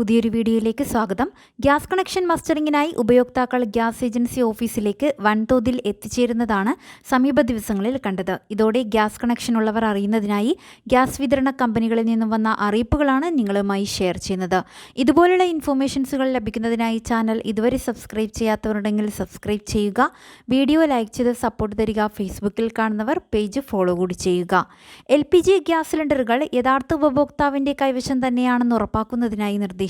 പുതിയൊരു വീഡിയോയിലേക്ക് സ്വാഗതം. ഗ്യാസ് കണക്ഷൻ മസ്റ്ററിങ്ങിനായി ഉപയോക്താക്കൾ ഗ്യാസ് ഏജൻസി ഓഫീസിലേക്ക് വൻതോതിൽ എത്തിച്ചേരുന്നതാണ് സമീപ ദിവസങ്ങളിൽ കണ്ടത്. ഇതോടെ ഗ്യാസ് കണക്ഷൻ ഉള്ളവർ അറിയുന്നതിനായി ഗ്യാസ് വിതരണ കമ്പനികളിൽ നിന്നും വന്ന അറിയിപ്പുകളാണ് നിങ്ങളുമായി ഷെയർ ചെയ്യുന്നത്. ഇതുപോലുള്ള ഇൻഫോർമേഷൻസുകൾ ലഭിക്കുന്നതിനായി ചാനൽ ഇതുവരെ സബ്സ്ക്രൈബ് ചെയ്യാത്തവരുണ്ടെങ്കിൽ സബ്സ്ക്രൈബ് ചെയ്യുക. വീഡിയോ ലൈക്ക് ചെയ്ത് സപ്പോർട്ട് തരിക. ഫേസ്ബുക്കിൽ കാണുന്നവർ പേജ് ഫോളോ കൂടി ചെയ്യുക. എൽ ഗ്യാസ് സിലിണ്ടറുകൾ യഥാർത്ഥ ഉപഭോക്താവിന്റെ കൈവശം തന്നെയാണെന്ന് ഉറപ്പാക്കുന്നതിനായി നിർദ്ദേശിച്ച.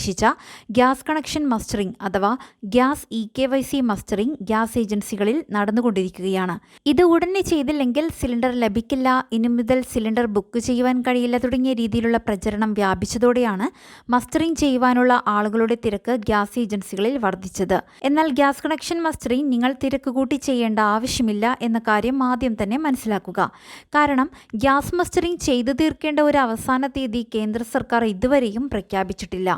ഗ്യാസ് കണക്ഷൻ മസ്റ്ററിംഗ് അഥവാ gas e K Y C mustering gas ഏജൻസികളിൽ നടന്നുകൊണ്ടിരിക്കുകയാണ്. ഇത് ഉടനെ ചെയ്തില്ലെങ്കിൽ സിലിണ്ടർ ലഭിക്കില്ല ഇനി മുതൽ സിലിണ്ടർ ബുക്ക് ചെയ്യുവാൻ കഴിയില്ല തുടങ്ങിയ രീതിയിലുള്ള പ്രചരണം വ്യാപിച്ചതോടെയാണ് മസ്റ്ററിംഗ് ചെയ്യുവാനുള്ള ആളുകളുടെ തിരക്ക് ഗ്യാസ് ഏജൻസികളിൽ വർദ്ധിച്ചത്. എന്നാൽ ഗ്യാസ് കണക്ഷൻ മസ്റ്ററിംഗ് നിങ്ങൾ തിരക്ക് കൂട്ടി ചെയ്യേണ്ട ആവശ്യമില്ല എന്ന കാര്യം ആദ്യം തന്നെ മനസ്സിലാക്കുക. കാരണം ഗ്യാസ് മസ്റ്ററിംഗ് ചെയ്തു തീർക്കേണ്ട ഒരു അവസാന തീയതി കേന്ദ്ര സർക്കാർ ഇതുവരെയും പ്രഖ്യാപിച്ചിട്ടില്ല.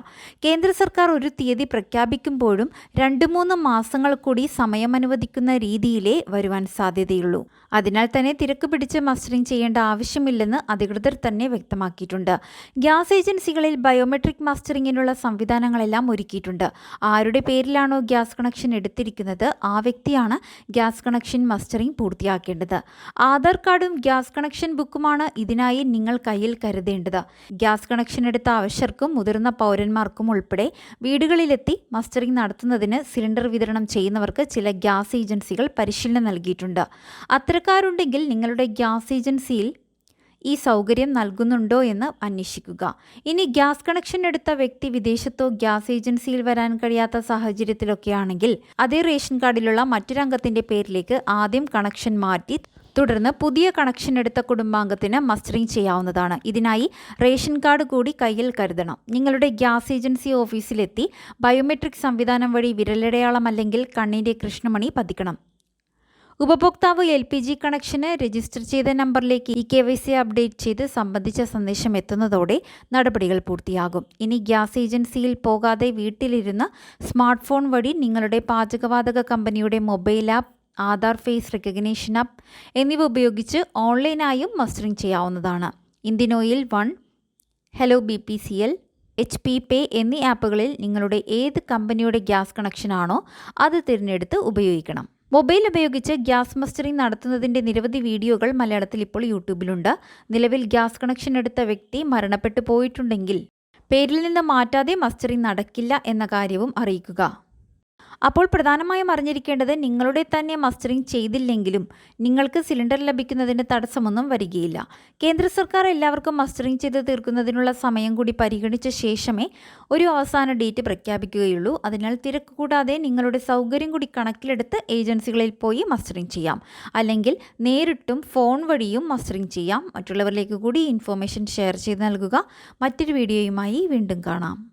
കേന്ദ്ര സർക്കാർ ഒരു തീയതി പ്രഖ്യാപിക്കുമ്പോഴും രണ്ട് മൂന്ന് മാസങ്ങൾ കൂടി സമയം അനുവദിക്കുന്ന രീതിയിലേ വരുവാൻ സാധ്യതയുള്ളൂ. അതിനാൽ തന്നെ തിരക്ക് പിടിച്ച് മസ്റ്ററിംഗ് ചെയ്യേണ്ട ആവശ്യമില്ലെന്ന് അധികൃതർ തന്നെ വ്യക്തമാക്കിയിട്ടുണ്ട്. ഗ്യാസ് ഏജൻസികളിൽ ബയോമെട്രിക് മസ്റ്ററിങ്ങിനുള്ള സംവിധാനങ്ങളെല്ലാം ഒരുക്കിയിട്ടുണ്ട്. ആരുടെ പേരിലാണോ ഗ്യാസ് കണക്ഷൻ എടുത്തിരിക്കുന്നത് ആ വ്യക്തിയാണ് ഗ്യാസ് കണക്ഷൻ മസ്റ്ററിംഗ് പൂർത്തിയാക്കേണ്ടത്. ആധാർ കാർഡും ഗ്യാസ് കണക്ഷൻ ബുക്കുമാണ് ഇതിനായി നിങ്ങൾ കയ്യിൽ കരുതേണ്ടത്. ഗ്യാസ് കണക്ഷൻ എടുത്ത ആവശ്യർക്കും മുതിർന്ന പൗരന്മാർക്കും ഉൾപ്പെടെ വീടുകളിലെത്തി മസ്റ്ററിംഗ് നടത്തുന്നതിന് സിലിണ്ടർ വിതരണം ചെയ്യുന്നവർക്ക് ചില ഗ്യാസ് ഏജൻസികൾ പരിശീലനം നൽകിയിട്ടുണ്ട്. അത്തരക്കാരുണ്ടെങ്കിൽ നിങ്ങളുടെ ഗ്യാസ് ഏജൻസിയിൽ ഈ സൗകര്യം നൽകുന്നുണ്ടോ എന്ന് അന്വേഷിക്കുക. ഇനി ഗ്യാസ് കണക്ഷൻ എടുത്ത വ്യക്തി വിദേശത്തോ ഗ്യാസ് ഏജൻസിയിൽ വരാൻ കഴിയാത്ത സാഹചര്യത്തിലൊക്കെയാണെങ്കിൽ അതേ റേഷൻ കാർഡിലുള്ള മറ്റൊരംഗത്തിന്റെ പേരിലേക്ക് ആദ്യം കണക്ഷൻ മാറ്റി തുടർന്ന് പുതിയ കണക്ഷൻ എടുത്ത കുടുംബാംഗത്തിന് മസ്റ്ററിംഗ് ചെയ്യാവുന്നതാണ്. ഇതിനായി റേഷൻ കാർഡ് കൂടി കയ്യിൽ കരുതണം. നിങ്ങളുടെ ഗ്യാസ് ഏജൻസി ഓഫീസിലെത്തി ബയോമെട്രിക് സംവിധാനം വഴി വിരലടയാളം അല്ലെങ്കിൽ കണ്ണിന്റെ കൃഷ്ണമണി പതിക്കണം. ഉപഭോക്താവ് എൽ പി ജി കണക്ഷന് രജിസ്റ്റർ ചെയ്ത നമ്പറിലേക്ക് e K Y C update ചെയ്ത് സംബന്ധിച്ച സന്ദേശം എത്തുന്നതോടെ നടപടികൾ പൂർത്തിയാകും. ഇനി ഗ്യാസ് ഏജൻസിയിൽ പോകാതെ വീട്ടിലിരുന്ന് സ്മാർട്ട് ഫോൺ വഴി നിങ്ങളുടെ പാചകവാതക കമ്പനിയുടെ mobile app Aadhaar face recognition app എന്നിവ ഉപയോഗിച്ച് ഓൺലൈനായും മസ്റ്ററിംഗ് ചെയ്യാവുന്നതാണ്. Indian Oil one hello B P C L H P pay എന്നീ ആപ്പുകളിൽ നിങ്ങളുടെ ഏത് കമ്പനിയുടെ ഗ്യാസ് കണക്ഷനാണോ അത് തിരഞ്ഞെടുത്ത് ഉപയോഗിക്കണം. മൊബൈൽ ഉപയോഗിച്ച് ഗ്യാസ് മസ്റ്ററിംഗ് നടത്തുന്നതിന്റെ നിരവധി വീഡിയോകൾ മലയാളത്തിൽ ഇപ്പോൾ യൂട്യൂബിലുണ്ട്. നിലവിൽ ഗ്യാസ് കണക്ഷൻ എടുത്ത വ്യക്തി മരണപ്പെട്ടു പോയിട്ടുണ്ടെങ്കിൽ പേരിൽ നിന്ന് മാറ്റാതെ മസ്റ്ററിംഗ് നടക്കില്ല എന്ന കാര്യവും അറിയിക്കുക. അപ്പോൾ പ്രധാനമായും അറിഞ്ഞിരിക്കേണ്ടത് നിങ്ങളുടെ തന്നെ മസ്റ്ററിംഗ് ചെയ്തില്ലെങ്കിലും നിങ്ങൾക്ക് സിലിണ്ടർ ലഭിക്കുന്നതിന് തടസ്സമൊന്നും വരികയില്ല. കേന്ദ്ര സർക്കാർ എല്ലാവർക്കും മസ്റ്ററിംഗ് ചെയ്ത് തീർക്കുന്നതിനുള്ള സമയം കൂടി പരിഗണിച്ച ശേഷമേ ഒരു അവസാന ഡേറ്റ് പ്രഖ്യാപിക്കുകയുള്ളൂ. അതിനാൽ തിരക്ക് കൂടാതെ നിങ്ങളുടെ സൗകര്യം കൂടി കണക്കിലെടുത്ത് ഏജൻസികളിൽ പോയി മസ്റ്ററിംഗ് ചെയ്യാം. അല്ലെങ്കിൽ നേരിട്ടും ഫോൺ വഴിയും മസ്റ്ററിംഗ് ചെയ്യാം. മറ്റുള്ളവരിലേക്ക് കൂടി ഇൻഫോർമേഷൻ ഷെയർ ചെയ്ത് നൽകുക. മറ്റൊരു വീഡിയോയുമായി വീണ്ടും കാണാം.